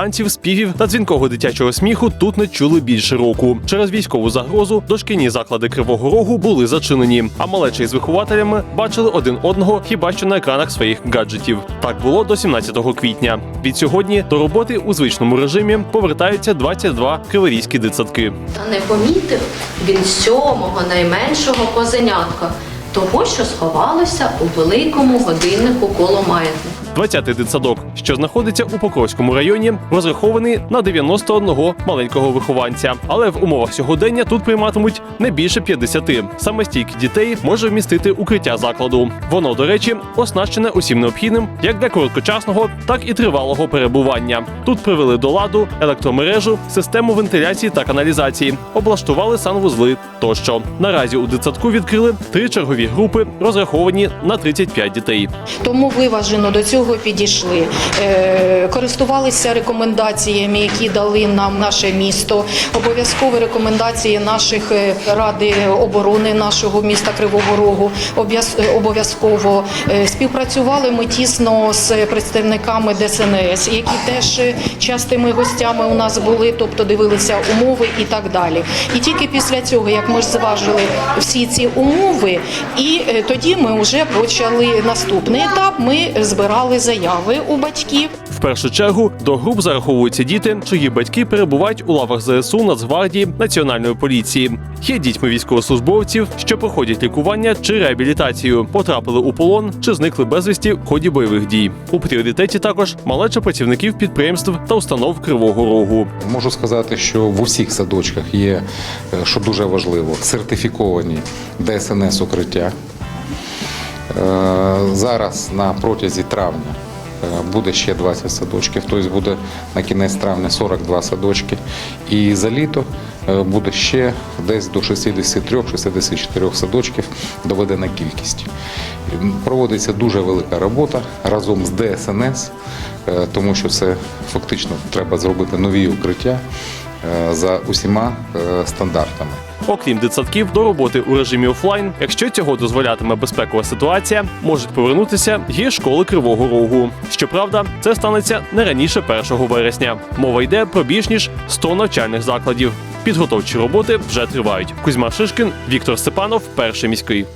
танців, співів та дзвінкого дитячого сміху тут не чули більше року. Через військову загрозу дошкільні заклади Кривого Рогу були зачинені, а малечі з вихователями бачили один одного хіба що на екранах своїх гаджетів. Так було до 17 квітня. Від сьогодні до роботи у звичному режимі повертаються 22 криворізькі дитсадки. Та не помітив він сьомого найменшого козенятка, того, що сховалося у великому годиннику коло маятника. 20-й дитсадок, що знаходиться у Покровському районі, розрахований на 91 маленького вихованця. Але в умовах сьогодення тут прийматимуть не більше 50. Саме стільки дітей може вмістити укриття закладу. Воно, до речі, оснащене усім необхідним як для короткочасного, так і тривалого перебування. Тут привели до ладу електромережу, систему вентиляції та каналізації, облаштували санвузли тощо. Наразі у дитсадку відкрили три чергові групи, розраховані на 35 дітей. Тому виважено до цього підійшли. Е, Користувалися рекомендаціями, які дали нам наше місто. Обов'язкові рекомендації наших е, ради оборони нашого міста Кривого Рогу. Е, Обов'язково співпрацювали ми тісно з представниками ДСНС, які теж частими гостями у нас були, тобто дивилися умови і так далі. І тільки після цього, як ми ж зважили всі ці умови, і тоді ми вже почали наступний етап. Ми збирали заяви у батьків. В першу чергу до груп зараховуються діти, чиї батьки перебувають у лавах ЗСУ, Нацгвардії, Національної поліції. Є дітьми військовослужбовців, що проходять лікування чи реабілітацію, потрапили у полон чи зникли безвісті в ході бойових дій. У пріоритеті також малеча працівників підприємств та установ Кривого Рогу. Можу сказати, що в усіх садочках є, е, що дуже важливо, сертифіковані ДСНС укриття. Е, Зараз на протязі травня е, буде ще 20 садочків, тобто буде на кінець травня 42 садочки. І за літо е, буде ще десь до 63-64 садочків доведена кількість. Проводиться дуже велика робота разом з ДСНС, тому що це фактично треба зробити нові укриття за усіма е, стандартами. Окрім дитсадків, до роботи у режимі офлайн, якщо цього дозволятиме безпекова ситуація, можуть повернутися і школи Кривого Рогу. Щоправда, це станеться не раніше 1 вересня. Мова йде про більш ніж 100 навчальних закладів. Підготовчі роботи вже тривають. Кузьма Шишкін, Віктор Степанов, перший міський.